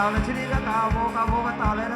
ตาอเลยชิลีก็ต่อโบกาโบกต่อเลยนะ